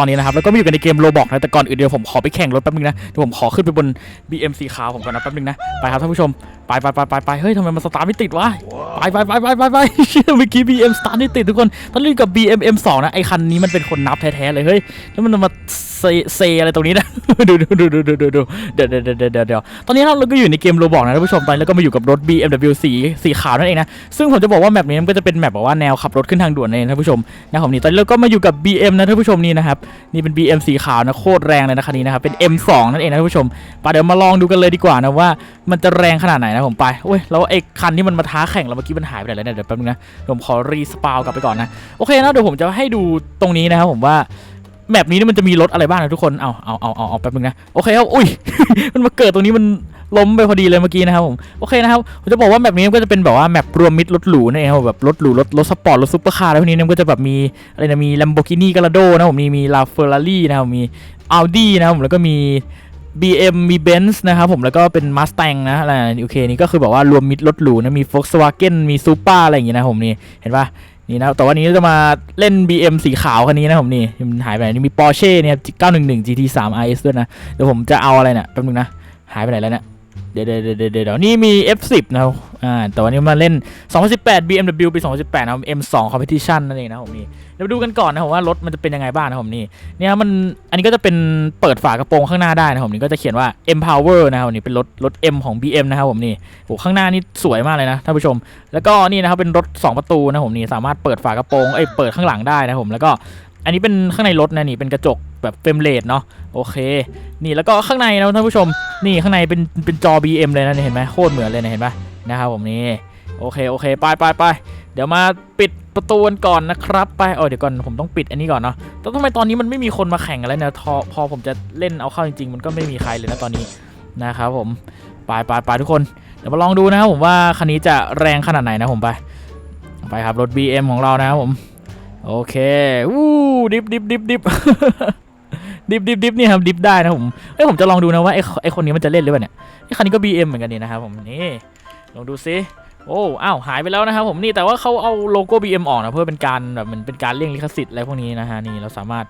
ตอนนี้นะครับแล้วก็มาอยู่กันในเกมโรบอกนะแต่ก่อนอื่นเดี๋ยวผมขอไปแข่งรถแป๊บนึงนะเดี๋ยวผมขอขึ้นไปบน BM สีขาวผมก่อนนะแป๊บนึงนะไปครับท่านผู้ชมไปไปไปไปไปเฮ้ยทำไมมันสตาร์ทไม่ติดวะไปไปไปไปไปไปเชี่ยเมื่อกี้ BM สตาร์ทไม่ติดทุกคนตอนนี้กับ BM M2 นะไอคันนี้มันเป็นคนนับแท้ๆเลยเฮ้ยแล้วมันมาเซเซอะไรตรงนี้นะดูดูดูดูดูดูดูเดี๋ยวเดี๋ยวเดี๋ยวเดี๋ยวตอนนี้เราก็อยู่ในเกมโรบอกนะท่านผู้ชมตอนนี้เราก็มาอยู่กับรถ BMW สีสีขาวนั่นเองนะซึ่งผมจะบอกว่าแมปนี้มันก็จะเป็นแมปแบบว่าแนวขับรถขึ้นทางด่วนนั่นเองท่านผู้ชมนะผมนี่ตอนนี้เราก็มาอยู่กับ BM นะท่านผู้ชมนี่นะครับนี่เป็น BM สีขาวนะโคตรแรงเลยนะคันนี้นะครับเป็น M2 นั่นเองนะท่านผู้ชมไปเดี๋ยวมาลองดูกันเลยดีกว่านะว่ามันจะแรงขนาดไหนนะผมไปโอ้ยแล้วไอ้คันที่มันมาท้าแข่งเราเมื่อกี้มันหายไปไหนแล้วเนี่ยเดี๋ยวแป๊บนึงนะผมขอรีสปาวกลับไปก่อนนะโอเคนะเดี๋ยวผมจะให้ดูตรงนี้นะครับผมว่า แมปนี้นี่มันจะมีรถอะไรบ้างนะทุกคนเอาเอาเอาเอาเอาแป๊บนึงนะโอเคครับอุ้ย มันมาเกิดตรงนี้มันล้มไปพอดีเลยเมื่อกี้นะครับผมโอเคนะครับผมจะบอกว่าแมปนี้มันก็จะเป็นแบบว่าแมปรวมมิตรรถหรูนั่นเองครับแบบรถหรูรถรถสปอร์ตรถซุปเปอร์คาร์อะไรพวกนี้นี่ยมันก็จะแบบมีอะไรนะมี Lamborghini Gallardo นะผมมีมี La Ferrari นะครับมี Audi นะครับผมแล้วก็มี BM มี Benz นะครับผมแล้วก็เป็น Mustang นะอะไรโอเคนี่ก็คือแบบว่ารวมมิตรรถหรูนะมี Volkswagen มี Supra อะไรอย่างงี้นะผมนี่เห็นปะ นี่นะแต่วันนี้จะมาเล่น BM สีขาวคันนี้นะผมนี่มันหายไปไหนนี่มี Porsche เนี่ย911 GT3 RS ด้วยนะ เดี๋ยวผมจะเอาอะไรเนี่ยแป๊บนึงนะ หายไปไหนแล้วเนี่ย เดี๋ยวเดี๋ยวเดี๋ยวเดี๋ยวนี่มี F10 นะครับอ่าแต่วันนี้มาเล่น 2018 BMW ปี 2018 นะครับ M2 Competition นั่นเองนะผมนี่เดี๋ยวดูกันก่อนนะผมว่ารถมันจะเป็นยังไงบ้างนะผมนี่เนี่ยมันอันนี้ก็จะเป็นเปิดฝากระโปรงข้างหน้าได้นะผมนี่ก็จะเขียนว่า M Power นะครับผมนี่เป็นรถรถ M ของ BM นะครับผมนี่โหข้างหน้านี่สวยมากเลยนะท่านผู้ชม แล้วก็นี่นะครับเป็นรถ 2 ประตูนะผมนี่สามารถเปิดฝากระโปรงเอ้ยเปิดข้างหลังได้นะผมแล้วก็ อันนี้เป็นข้างในรถนะนี่เป็นกระจกแบบเฟรมเรทเนาะโอเค นี่แล้วก็ข้างในนะท่านผู้ชม นี่ข้างในเป็นเป็นจอ BM เลยนะนเห็นไหมโคตรเหมือนเลยนะเห็นปะนะครับผมนี่โอเคโอเคไปไปไปเดี๋ยวมาปิดประตูกันก่อนนะครับ ไปเออเดี๋ยวก่อนผมต้องปิดอันนี้ก่อนเนาะแต่ทำไมตอนนี้มันไม่มีคนมาแข่งอะไรเนี่ยทอพอผมจะเล่นเอาเข้าจริงๆ มันก็ไม่มีใครเลยนะตอนนี้นะครับผมไปไปไปทุกคนเดี๋ยวมาลองดูนะครับผมว่าคันนี้จะแรงขนาดไหนนะผมไป ไปครับรถ BM ของเรานะครับผม โอเควู้ดิฟดิฟดิฟดิฟดิฟดิฟดิฟนี่ครับดิฟได้นะผมเอ้ยผมจะลองดูนะว่าไอ้ไอ้คนนี้มันจะเล่นหรือเปล่าเนี่ยไอ้คันนี้ก็ BM เหมือนกันนี่นะครับผมนี่ลองดูซิโอ้อ้าวหายไปแล้วนะครับผมนี่แต่ว่าเขาเอาโลโก้ BM ออกนะเพื่อเป็นการแบบเหมันเป็นการเลี่ยงลิขสิทธิ์อะไรพวกนี้นะฮะนี่เราสามารถ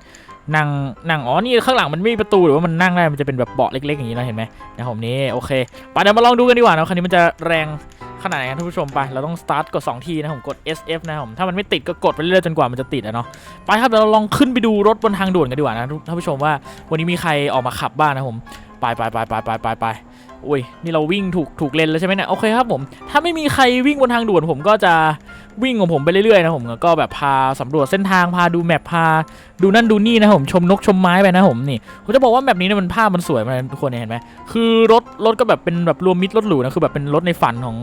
นั่งนั่งอ๋อนี่ข้างหลังมันไม่มีประตูหรือว่ามันนั่งได้มันจะเป็นแบบเบาะเล็กๆอย่างนี้นะเห็นไหมนะผมนี่โอเคไปเดี๋ยวมาลองดูกันดีกว่านะคันนี้มันจะแรง ขนาดไหนกันท่านผู้ชมไป เราต้องสตาร์ทกด2ทีนะผมกด SF นะผมถ้ามันไม่ติดก็กดไปเรื่อยๆจนกว่ามันจะติดอะเนาะไปครับเดี๋ยวเราลองขึ้นไปดูรถบนทางด่วนกันดีกว่านะท่านผู้ชมว่าวันนี้มีใครออกมาขับบ้างนะผม ไปไปไปไปไปไปไปอุ้ยนี่เราวิ่งถูกถูกเลนแล้วใช่ไหมเนี่ยโอเคครับผมถ้าไม่มีใครวิ่งบนทางด่วนผมก็จะวิ่งของผมไปเรื่อยๆนะผมก็แบบพาสำรวจเส้นทางพาดูแมพพาดูนั่นดูนี่นะผมชมนกชมไม้ไปนะผมนี่ผมจะบอกว่าแมปนี้เนี่ยมันภาพมันสวยมากทุกคนเห็นไหมคือรถรถก็แบบเป็นแบบรวมมิตรรถหรูนะคือแบบเป็นรถในฝันของ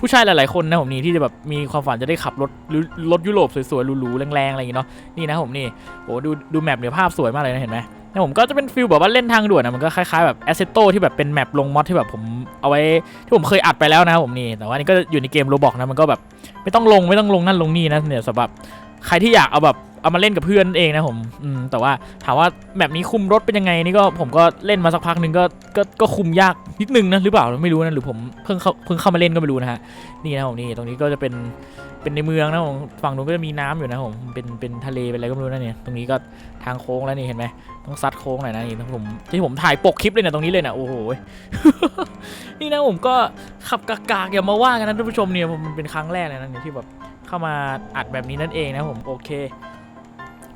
ผู้ชายหลายๆคนนะผมนี่ที่จะแบบมีความฝันจะได้ขับรถหรือรถยุโรปสวยๆหรูๆแรงๆอะไรอย่างเงี้เนาะนี่นะผมนี่โอ้ดูดูแมปเนี่ยภาพสวยมากเลยนะเห็นไหม แต่ผมก็จะเป็นฟิลแบบว่าเล่นทางด่วนนะมันก็คล้ายๆแบบแอสเซโตที่แบบเป็นแมปลงมอดที่แบบผมเอาไว้ที่ผมเคยอัดไปแล้วนะผมนี่แต่ว่านี่ก็อยู่ในเกมโรบอกนะมันก็แบบไม่ต้องลงไม่ต้องลงนั่นลงนี่นะเนี่ยสำหรับใครที่อยากเอาแบบ เอามาเล่นกับเพื่อนเองนะผมอืมแต่ว่าถามว่าแมปนี้คุมรถเป็นยังไงนี่ก็ผมก็เล่นมาสักพักหนึ่งก็ก็ก็คุมยากนิดนึงนะหรือเปล่าไม่รู้นะหรือผมเพิ่งเข้าเพิ่งเข้ามาเล่นก็ไม่รู้นะฮะนี่นะผมนี่ตรงนี้ก็จะเป็นเป็นในเมืองนะผมฝั่งนู้นก็จะมีน้ำอยู่นะผมเป็นเป็นทะเลเป็นอะไรก็ไม่รู้นะเนี่ยตรงนี้ก็ทางโค้งแล้วนี่เห็นไหมต้องซัดโค้งหน่อยนะนี่ผมที่ผมถ่ายปกคลิปเลยนี่ยตรงนี้เลยนะโอ้โหนี่นะผมก็ขับกากๆอย่ามาว่ากันนะท่านผู้ชมเนี่ยผมมันเป็นครั้งแรกเลยนะเนี่ยที่แบบเข้ามาอัดแบบนี้นั่นเองนะผมโอเค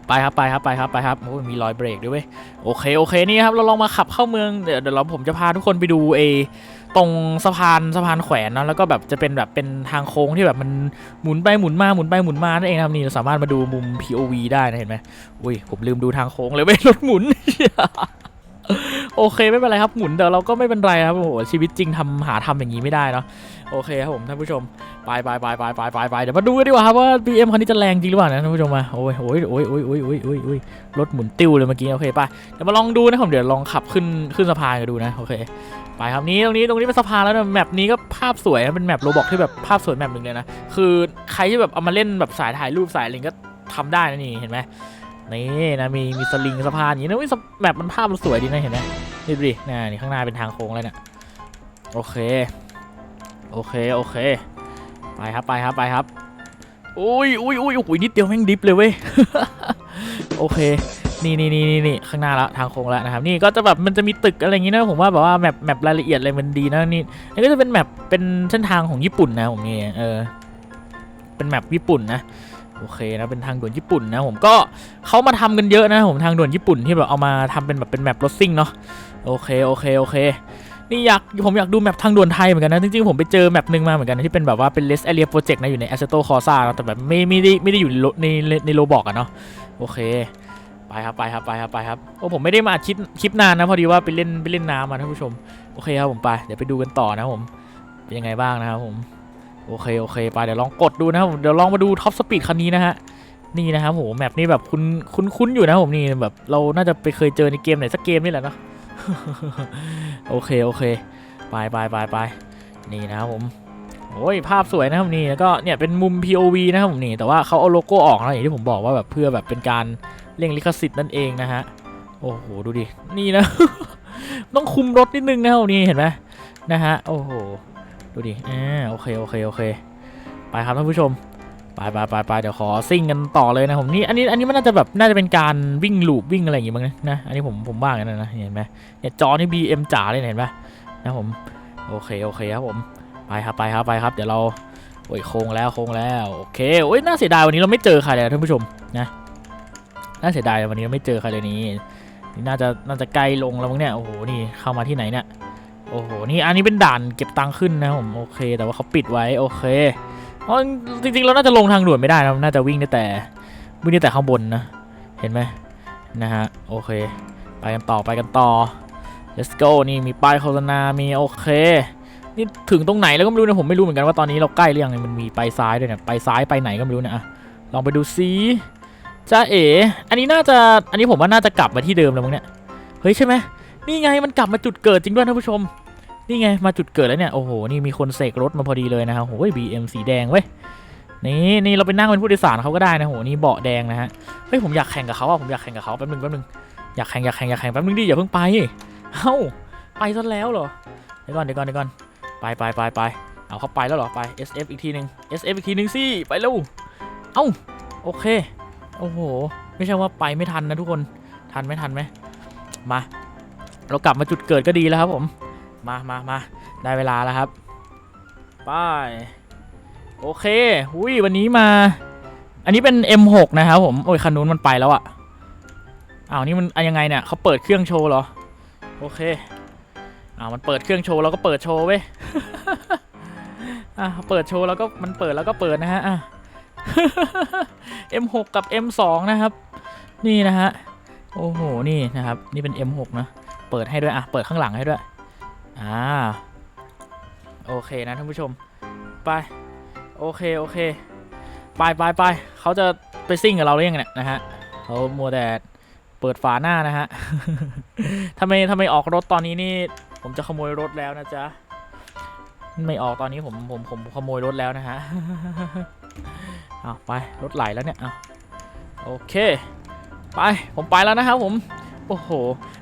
ไปครับไปครับไปครับไปครับโอ้ยมีรอยเบรกด้วยเว้ยโอเคโอเคนี่ครับเราลองมาขับเข้าเมืองเดี๋ยวเดี๋ยวเราผมจะพาทุกคนไปดูเอตรงสะพานสะพานแขวนนะแล้วก็แบบจะเป็นแบบเป็นทางโค้งที่แบบมันหมุนไปหมุนมาหมุนไปหมุนมานั่นเองครับนี่เราสามารถมาดูมุม POV ได้นะเห็นไหมอุ้ยผมลืมดูทางโค้งเลยเว้ยรถหมุน โอเคไม่เป็นไรครับหมุนเดี๋ยวเราก็ไม่เป็นไรครับโอ้โหชีวิตจริงทำหาทำอย่างนี้ไม่ได้เนาะโอเคครับผมท่านผู้ชมไปไปไปไปไปไปไปเดี๋ยวมาดูกันดีกว่าครับว่า BM คันนี้จะแรงจริงหรือเปล่านะท่านผู้ชมมาโอ้ยโอ้ยโอ้ยโอ้ยโอ้ยโอ้ยโอ้ยโอ้ยรถหมุนติ้วเลยเมื่อกี้โอเคไปเดี๋ยวมาลองดูนะผมเดี๋ยวลองขับขึ้นขึ้นสะพานกันดูนะโอเคไปครับนี้ตรงนี้ตรงนี้เป็นสะพานแล้วนะแมปนี้ก็ภาพสวยนะเป็นแมปโรบอกที่แบบภาพสวยแมปหนึ่งเลยนะคือใครที่แบบเอามาเล่นแบบสายถ่ายรูปสายอะไรก็ทำได้นะนี่เห็นไหม นี่นะมีมีสลิงสะพานอย่างนี้นะเว้ยแมปมันภาพมันสวยดีนะเห็นไหมนี่ดูดินี่นี่ข้างหน้าเป็นทางโค้งเลยเนี่ยโอเคโอเคโอเค ไปครับไปครับไปครับอุ้ยอุ้ยอุ้ยโอ้ยนิดเดียวแม่งดิฟเลยเว้ยโอเคนี่นี่นี่นี่นี่ข้างหน้าแล้วทางโค้งแล้วนะครับนี่ก็จะแบบมันจะมีตึกอะไรอย่างงี้นะผมว่าแบบว่าแมปแมปรายละเอียดอะไรมันดีนะนี่นี่ก็จะเป็นแมปเป็นเส้นทางของญี่ปุ่นนะผมนี่เออเป็นแมปญี่ปุ่นนะ โอเคนะเป็นทางด่วนญี่ปุ่นนะผมก็เขามาทำกันเยอะนะผมทางด่วนญี่ปุ่นที่แบบเอามาทำเป็นแบบเป็นแมปรถซิ่งเนาะโอเคโอเคโอเคนี่อยากผมอยากดูแมปทางด่วนไทยเหมือนกันนะจริงๆผมไปเจอแมปหนึ่งมาเหมือนกันนะที่เป็นแบบว่าเป็น Rest Area Project นะอยู่ใน Assetto Corsa แต่แบบไม่ไม่ได้ไม่ได้อยู่ในในในโลบอกอะเนาะโอเคไปครับไปครับไปครับไปครับโอ้ผมไม่ได้มาคลิปคลิปนานนะพอดีว่าไปเล่นไปเล่นน้ำมาท่านผู้ชมโอเคครับผมไปเดี๋ยวไปดูกันต่อนะผมเป็นยังไงบ้างนะครับผม โอเคโอเคไปเดี๋ยวลองกดดูนะครับผมเดี๋ยวลองมาดูท็อปสปีดคันนี้นะฮะนี่นะครับผมแมปนี้แบบคุ้นคุ้นคุ้นอยู่นะผมนี่แบบเราน่าจะไปเคยเจอในเกมไหนสักเกมนี่แหละเนาะโอเคโอเคไปไปไปไปนี่นะครับผมโอ้ยภาพสวยนะครับนี่แล้วก็เนี่ยเป็นมุม POV นะครับผมนี่แต่ว่าเขาเอาโลโก้ออกนะอย่างที่ผมบอกว่าแบบเพื่อแบบเป็นการเร่งลิขสิทธิ์นั่นเองนะฮะโอ้โหดูดินี่นะ ต้องคุมรถนิดนึงนะครับนี่เห็นไหมนะฮะโอ้โห ดูดิอ่าโอเคโอเคโอเค ไปครับท่านผู้ชมไปไปไปไปเดี๋ยวขอซิ่งกันต่อเลยนะผมนี่อันนี้อันนี้มันน่าจะแบบน่าจะเป็นการวิ่งลูปวิ่งอะไรอย่างงี้มั้งนะอันนี้ผมผมว่ากันนะนะเห็นไหมเนี่ยจอนี่ BM จ๋าเลยเห็นไหมนะผมโอเคโอเคครับผมไปครับไปครับไปครับ เดี๋ยวเราโอ้ยโค้งแล้วโค้งแล้วโอเคโอ้ยน่าเสียดายวันนี้เราไม่เจอใครเลยท่านผู้ชมนะน่าเสียดายวันนี้เราไม่เจอใครเลยนี่นี่น่าจะน่าจะใกล้ลงแล้วมั้งเนี่ยโอ้โหนี่เข้ามาที่ไหนเนี่ย โอ้โห นี่อันนี้เป็นด่านเก็บตังค์ขึ้นนะผมโอเค แต่ว่าเขาปิดไว้โอเคเพราะจริงๆเราน่าจะลงทางด่วนไม่ได้นะน่าจะวิ่งได้แต่วิ่งได้แต่ข้างบนนะ เห็นไหมนะฮะโอเค ไปกันต่อไปกันต่อ let's go นี่มีป้ายโฆษณา มีโอเค นี่ถึงตรงไหนแล้วก็ไม่รู้นะผมไม่รู้เหมือนกันว่าตอนนี้เราใกล้หรือยังมันมีไปซ้ายด้วยเนี่ยไปซ้ายไปไหนก็ไม่รู้เนะอะลองไปดูซิจ้าเอ๋ อันนี้น่าจะ อันนี้ผมว่าน่าจะกลับมาที่เดิมแล้วมั้งเนี่ย เฮ้ยใช่ไหม นี่ไงมันกลับมาจุดเกิดจริงด้วยท่านผู้ชม นี่ไงมาจุดเกิดแล้วเนี่ย โอ้โห นี่มีคนเสกรถมาพอดีเลยนะครับโอ้ย BM สีแดงเว้ย นี่นี่เราไปนั่งเป็นผู้โดยสารเขาก็ได้นะโห นี่เบาะแดงนะฮะ เฮ้ยผมอยากแข่งกับเขาอะผมอยากแข่งกับเขาแป๊บนึงแป๊บนึง อยากแข่งอยากแข่งอยากแข่งแป๊บนึงดิอย่าเพิ่งไปเอ้าไปซะแล้วเหรอ เดี๋ยวก่อนเดี๋ยวก่อนเดี๋ยวก่อน ไปไปไปไปเอาเขาไปแล้วเหรอ ไป SF อีกทีหนึ่ง SF อีกทีหนึ่งสิ ไปเร็ว เอ้า โอเค โอ้โห ไม่ใช่ว่าไปไม่ทันนะทุกคน ทันไหมทันไหมมา เรากลับมาจุดเกิดก็ดีแล้วครับผม มามามาได้เวลาแล้วครับไปโอเคหุยวันนี้มา อันนี้เป็น M6 นะครับผม โอ้ยคันนู้นมันไปแล้วอะอ้าวนี่มันอะยังไงเนี่ยเขาเปิดเครื่องโชว์เหรอ โอเคอ้าวมันเปิดเครื่องโชว์เราก็เปิดโชว์เว้ยอะเปิดโชว์แล้วก็มันเปิดแล้วก็เปิดนะฮะอะ M6 กับ M2 นะครับ นี่นะฮะ โอ้โห นี่นะครับ นี่เป็น M6 นะ เปิดให้ด้วยอะเปิดข้างหลังให้ด้วยอ่าโอเคนะท่านผู้ชมไปโอเคโอเคไปไปไปเขาจะไปซิ่งกับเราหรือยังเนี่ยนะฮะเขามัวแต่เปิดฝาหน้านะฮะทำไมทำไมออกรถตอนนี้นี่ ผมจะขโมยรถแล้วนะจ๊ะไม่ออกตอนนี้ผมผมผมขโมยรถแล้วนะฮะเอาไปรถไหลแล้วเนี่ยเอาโอเค ไปผมไปแล้วนะครับผม โอ้โห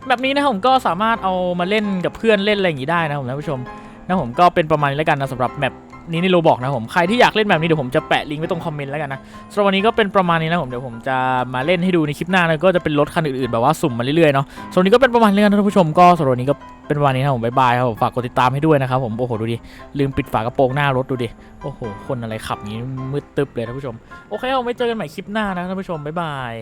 แบบนี้นะผมก็สามารถเอามาเล่นกับเพื่อนเล่นอะไรอย่างนี้ได้นะผมท่านผู้ชมนะผมก็เป็นประมาณนี้แล้วกันนะสำหรับแมปนี้ในโรบอกนะผมใครที่อยากเล่นแบบนี้เดี๋ยวผมจะแปะลิงก์ไว้ตรงคอมเมนต์แล้วกันนะสำหรับวันนี้ก็เป็นประมาณนี้นะผมเดี๋ยวผมจะมาเล่นให้ดูในคลิปหน้านะก็จะเป็นรถคันอื่นๆแบบว่าสุ่มมาเรื่อยๆเนาะส่วนวันนี้ก็เป็นประมาณนี้กันนะท่านผู้ชมก็สำหรับวันนี้ก็เป็นประมาณนี้นะผมบายบายครับผมฝากกดติดตามให้ด้วยนะครับผมโอ้โหดูดิลืมปิดฝากระโปรงหน้ารถดูดิโอ้โหคนอะไรขับอย่างนี้มืดตึ๊บเลยท่านผู้ชมโอเคเอาไว้เจอกันใหม่คลิปหน้านะท่านผู้ชมบายบาย